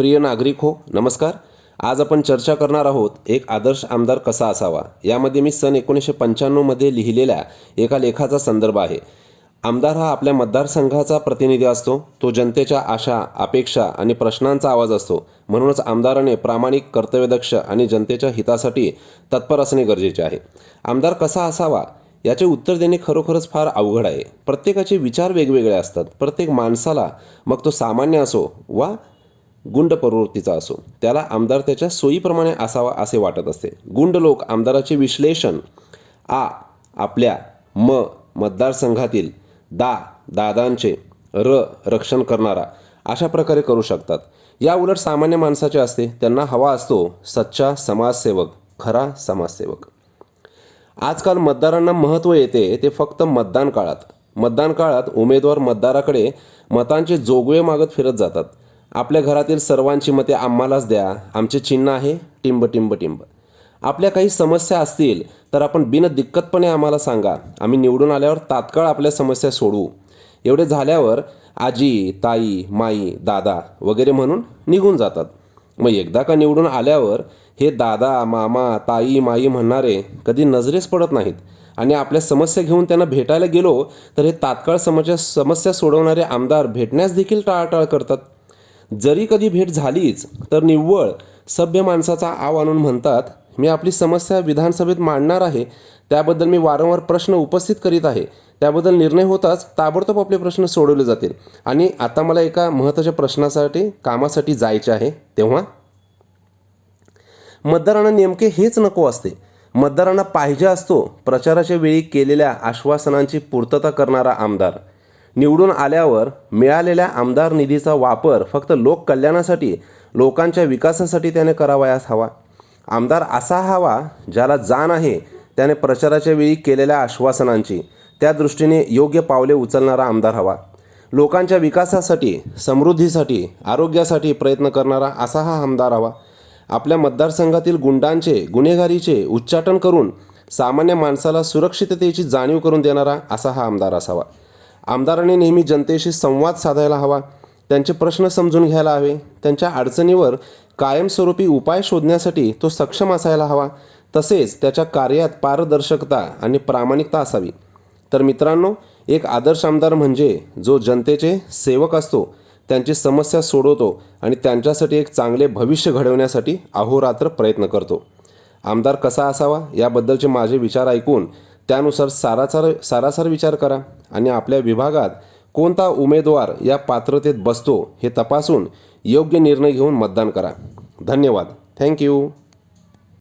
प्रिय नागरिक हो नमस्कार. आज आपण चर्चा करणार आहोत एक आदर्श आमदार कसा असावा? यामध्ये मी सन एकोणीसशे पंच्याण्णवमध्ये लिहिलेल्या एका लेखाचा संदर्भ आहे. आमदार हा आपल्या मतदारसंघाचा प्रतिनिधी असतो तो जनतेच्या आशा अपेक्षा आणि प्रश्नांचा आवाज असतो. म्हणूनच आमदाराने प्रामाणिक कर्तव्यदक्ष आणि जनतेच्या हितासाठी तत्पर असणे गरजेचे आहे. आमदार कसा असावा? याचे उत्तर देणे खरोखरच फार अवघड आहे. प्रत्येकाचे विचार वेगवेगळे असतात. प्रत्येक माणसाला मग तो सामान्य असो वा गुंड प्रवृत्तीचा असो. त्याला आमदार त्याच्या सोयीप्रमाणे असावा असे वाटत असते. गुंड लोक आमदाराचे विश्लेषण आ आपल्या म मतदारसंघातील दा दादांचे र रक्षण करणारा अशा प्रकारे करू शकतात. या उलट सामान्य माणसाचे असते. त्यांना हवा असतो सच्चा समाजसेवक खरा समाजसेवक. आजकाल मतदारांना महत्त्व येते ते फक्त मतदान काळात. मतदान काळात उमेदवार मतदाराकडे मतांचे जोगवे मागत फिरत जातात. आपल्या घरातील सर्वांची मते आम्हालाच द्या. आमचे चिन्ह आहे टिंब टिंब टिंब. आपल्या काही समस्या असतील तर आपण बिनदिक्कतपणे आम्हाला सांगा. आम्ही निवडून आल्यावर तात्काळ आपल्या समस्या सोडवू. एवढे झाल्यावर आजी ताई माई दादा वगैरे म्हणून निघून जातात. मग एकदा का निवडून आल्यावर हे दादा मामा ताई माई म्हणणारे कधी नजरेस पडत नाहीत. आणि आपल्या समस्या घेऊन त्यांना भेटायला गेलो तर हे तात्काळ समस्या समस्या सोडवणारे आमदार भेटण्यास देखील टाळाटाळ करतात. जरी कधी भेट झालीच तर निव्वळ सभ्य माणसाचा आव आणून म्हणतात मी आपली समस्या विधानसभेत मांडणार आहे त्याबद्दल मी वारंवार प्रश्न उपस्थित करीत आहे. त्याबद्दल निर्णय होताच ताबडतोब आपले प्रश्न सोडवले जातील. आणि आता मला एका महत्त्वाच्या प्रश्नासाठी कामासाठी जायचे आहे तेव्हा? मतदारांना नेमके हेच नको असते. मतदारांना पाहिजे असतो प्रचाराच्या वेळी केलेल्या आश्वासनांची पूर्तता करणारा आमदार. निवडून आल्यावर मिळालेल्या आमदार निधीचा वापर फक्त लोक कल्याणासाठी लोकांच्या विकासासाठी त्याने करावयास हवा. आमदार असा हवा ज्याला जाण आहे त्याने प्रचाराच्या वेळी केलेल्या आश्वासनांची. त्या दृष्टीने योग्य पावले उचलणारा आमदार हवा. लोकांच्या विकासासाठी समृद्धीसाठी आरोग्यासाठी प्रयत्न करणारा असा हा आमदार हवा. आपल्या मतदारसंघातील गुंडांचे गुन्हेगारीचे उच्चाटन करून सामान्य माणसाला सुरक्षिततेची जाणीव करून देणारा असा हा आमदार असावा. आमदाराने नेहमी जनतेशी संवाद साधायला हवा त्यांचे प्रश्न समजून घ्यायला हवे त्यांच्या अडचणीवर कायमस्वरूपी उपाय शोधण्यासाठी तो सक्षम असायला हवा. तसेच त्याच्या कार्यात पारदर्शकता आणि प्रामाणिकता असावी. तर मित्रांनो एक आदर्श आमदार म्हणजे जो जनतेचे सेवक असतो त्यांची समस्या सोडवतो आणि त्यांच्यासाठी एक चांगले भविष्य घडवण्यासाठी अहोरात्र प्रयत्न करतो. आमदार कसा असावा याबद्दलचे माझे विचार ऐकून त्यानुसार सारासार सारासार विचार करा आणि आपल्या विभागात कोणता उमेदवार या पात्रतेत बसतो हे तपासून योग्य निर्णय घेऊन मतदान करा. धन्यवाद. थँक्यू